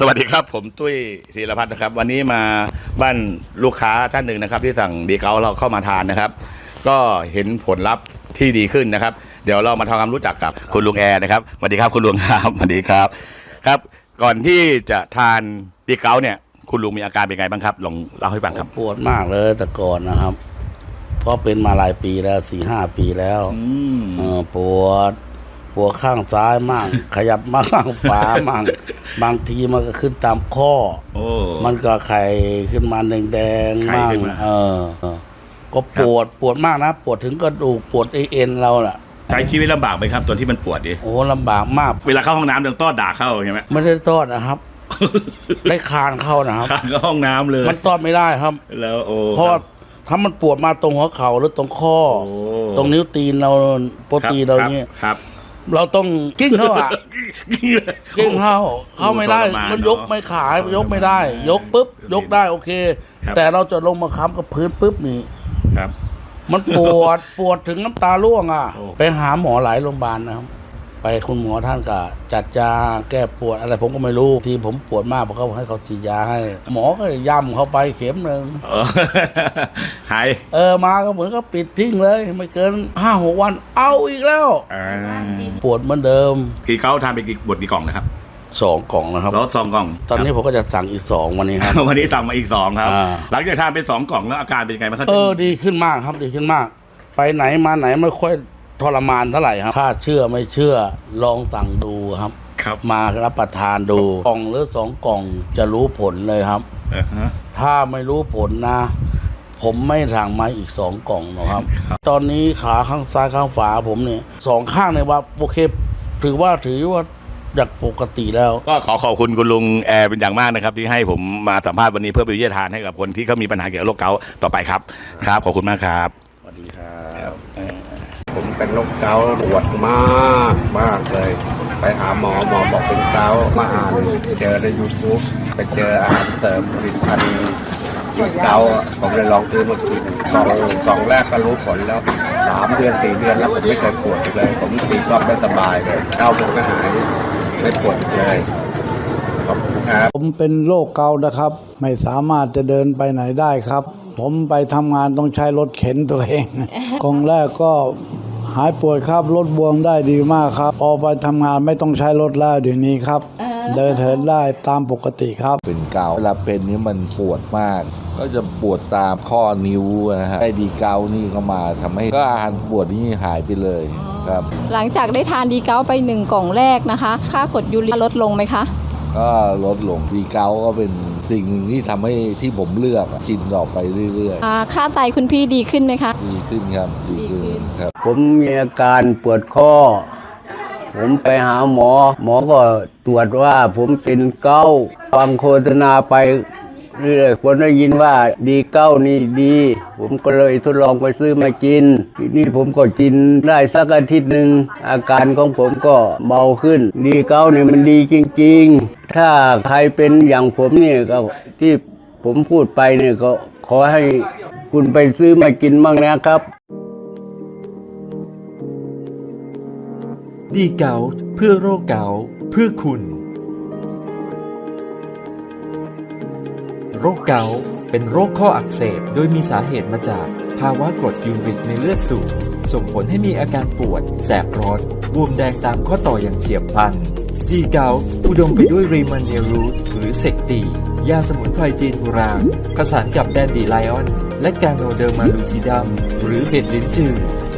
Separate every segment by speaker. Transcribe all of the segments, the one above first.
Speaker 1: สวัสดีครับผมตุ้ยศิรพัฒน์นะครับ วันนี้มาบ้านลูกค้าท่านหนึ่งนะครับ ที่สั่งดีเกาเราเข้ามาทานนะครับ ก็เห็นผลลัพธ์ที่ดีขึ้นนะครับ เดี๋ยวเรามาทำความรู้จักกับคุณลุงแอร์นะครับสวัสดีครับคุณลุงครับสวัสดีครับครับ ก่อนที่จะทานดีเกาเนี่ย คุณลุงมีอาการเป็นไงบ้างครับลองเล่าให้ฟังครับ
Speaker 2: ปวดมากเลยแต่ก่อนนะครับเพราะเป็นมาหลายปีแล้วสี่ห้าปีแล้ว
Speaker 1: อืม
Speaker 2: เออปวด ปวดข้างซ้ายมั่งขยับมาข้างฝามั่งบางทีมันก็ขึ้นตามข้อ
Speaker 1: โอ้
Speaker 2: มันก็ไข่ขึ้นมาแดง
Speaker 1: ไข่
Speaker 2: ๆมั่ง
Speaker 1: ขึ้นมา
Speaker 2: เออเออก็ปวดปวดมากนะ ปวดถึงกระดูกปวดไอเอ็นเราน่ะ
Speaker 1: ใช้ชีวิตลำบากไหมครับตอนที่มันปวดดิ
Speaker 2: โอ้ลำบากมาก
Speaker 1: เวลาเข้าห้องน้ำเดินต้อด่าเข้าใช่ไหม
Speaker 2: ไม่ได้ต้อนนะครับ ได้คานเข้านะครับ
Speaker 1: ข้างเข้าห้องน้ำเลย
Speaker 2: มันต้อนไม่ได้ครับ
Speaker 1: แล้วโอ้
Speaker 2: เพราะ
Speaker 1: ครับ
Speaker 2: ถ้ามันปวดมาตรงหัวเข่าหรือตรงข้อ
Speaker 1: โอ้
Speaker 2: ตรงนิ้วตีนเราโปรตีนเรา
Speaker 1: คบ
Speaker 2: เนี่ย
Speaker 1: ครับ
Speaker 2: เราต้องกิ้งเข้าอะกิ้งเข้าเข้าไม่ได้
Speaker 1: ทรมาน
Speaker 2: มันยก
Speaker 1: เนอะ
Speaker 2: ไม่ขายยกไม่ได้ ยกปุ๊บ ยกได้โอเค
Speaker 1: ครับ
Speaker 2: แต่เราจะลงมาค้ำกับพื้นปุ๊บนี่
Speaker 1: ครับ
Speaker 2: มันปวดปวดถึงน้ำตาร่วงอะ
Speaker 1: โอ้
Speaker 2: ไปหาหมอหลายโรงพยาบาลนะครับ ไปคุณหมอท่านก็จัดยาแก้ปวดอะไรผมก็ไม่รู้ทีผมปวดมากผมก็ให้เขาฉีดยาให้ หมอก็ย่ำเข้าไปเข็มหนึ่ง
Speaker 1: เออหาย
Speaker 2: เออมาก็เหมือนก็ปิดทิ้งเลย ไม่เกินห้าหกวันเอาอีกแล้ว
Speaker 1: อ่า
Speaker 2: ปวดเหมือนเดิม
Speaker 1: กี่เขาทานไปกี่บทกี่กล่องนะครับ
Speaker 2: สองกล่องนะครับ
Speaker 1: แล้วสองกล่อง
Speaker 2: ตอนนี้ผมก็จะสั่งอีกสองวันนี้ครับ
Speaker 1: วันนี้สั่งมาอีกสองครับ
Speaker 2: อ่า
Speaker 1: หลังจากทานไปสองกล่องแล้วอาการเป็นยังไงบ้างครับ
Speaker 2: เออดีขึ้นมากครับดีขึ้นมาก ไปไหนมาไหนไม่ค่อย ทรมานเท่าไหร่ครับ ถ้าเชื่อไม่เชื่อลองสั่งดูครับ
Speaker 1: ครับ
Speaker 2: มารับประทานดูกล่องหรือสองกล่องจะรู้ผลเลยครับ
Speaker 1: เออฮะ
Speaker 2: ถ้าไม่รู้ผลนะ ผมไม่สั่งมาอีกสองกล่องหรอกครับ ตอนนี้ขาข้างซ้ายข้างฝาผมเนี่ยสองข้างเนี่ยว่าโอเค ถือว่าถือว่าจากปกติแล้ว
Speaker 1: ก็ขอขอบคุณคุณลุงแอร์เป็นอย่างมากนะครับ ที่ให้ผมมาสัมภาษณ์วันนี้เพื่อเป็นวิทยาทานให้กับคนที่เขามีปัญหาเกี่ยวกับโรคเกาต์ต่อไปครับ ครับ ขอบคุณมากครับ
Speaker 2: สวัสดีครับ
Speaker 3: ผมเป็นโรคเกาต์ปวดมากมากเลย ไปหาหมอหมอบอกเป็นเกาต์มาอ่านเจอใน YouTube ไปเจออาหารเสริมผลิตภัณฑ์กินเกาต์ผมเลยลองซื้อมากินกล่องกล่องแรกก็รู้ผลแล้วสามเดือนสี่เดือนแล้วผมไม่เคยปวดเลย ผมตีกลองได้สบายเลยเกาต์ผมก็หายไม่ปวดเลยขอบคุณครับ
Speaker 4: ผมเป็นโรคเกาต์นะครับ ไม่สามารถจะเดินไปไหนได้ครับ ผมไปทำงานต้องใช้รถเข็นตัวเองกล่องแรกก็ หายป่วยครับลดบวมได้ดีมากครับพอไปทำงานไม่ต้องใช้รถแล้วเดี๋ยวนี้ครับ เดินเถินได้ตามปกติครับ
Speaker 5: เป็นเกาต์เวลาเป็นนี่มันปวดมาก ก็จะปวดตามข้อนิ้วนะฮะได้ดีเกาต์นี่ก็มาทำให้ก็อาการปวดนี่หายไปเลยครับ
Speaker 6: หลังจากได้ทานดีเกาไปหนึ่งกล่องแรกนะคะ ค่ากรดยูริกลดลงไหมคะ
Speaker 5: ก็ลดลงดีเกาต์ก็เป็นสิ่งหนึ่งที่ทำให้ที่ผมเลือกอะกินต่อไปเรื่อย
Speaker 6: อ่าค่าไตคุณพี่ดีขึ้นไหมคะ
Speaker 5: ๆ ดีขึ้นครับดีขึ้น ครับ
Speaker 7: ผมมีอาการปวดข้อ ผมไปหาหมอ หมอก็ตรวจว่าผมเป็นเก้าฟังโฆษณาไปเรื่อยคนได้ยินว่าดีเก้านี่ดี ผมก็เลยทดลองไปซื้อมากิน ทีนี้ผมก็กินได้สักอาทิตย์หนึ่งอาการของผมก็เบาขึ้น ดีเก้านี่มันดีจริง ๆ ถ้าใครเป็นอย่างผมเนี่ยก็ที่ผมพูดไปเนี่ยก็ขอให้คุณไปซื้อมากินบ้างนะครับ
Speaker 8: ดีเกาต์เพื่อโรคเกาต์เพื่อคุณ โรคเกาต์เป็นโรคข้ออักเสบโดยมีสาเหตุมาจากภาวะกรดยูริกในเลือดสูง ส่งผลให้มีอาการปวด แสบร้อนบวมแดงตามข้อต่ออย่างเฉียบพลัน ดีเกาต์อุดมไปด้วยรีมันเนรูทหรือเซกตี ยาสมุนไพรจีนโบราณผสานกับแดนดีไลออน และกาโนเดอร์มาลูซิดัมหรือเห็ดลิ้นจือ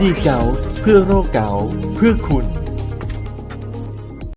Speaker 8: ดีเกาเพื่อโรคเกาเพื่อคุณ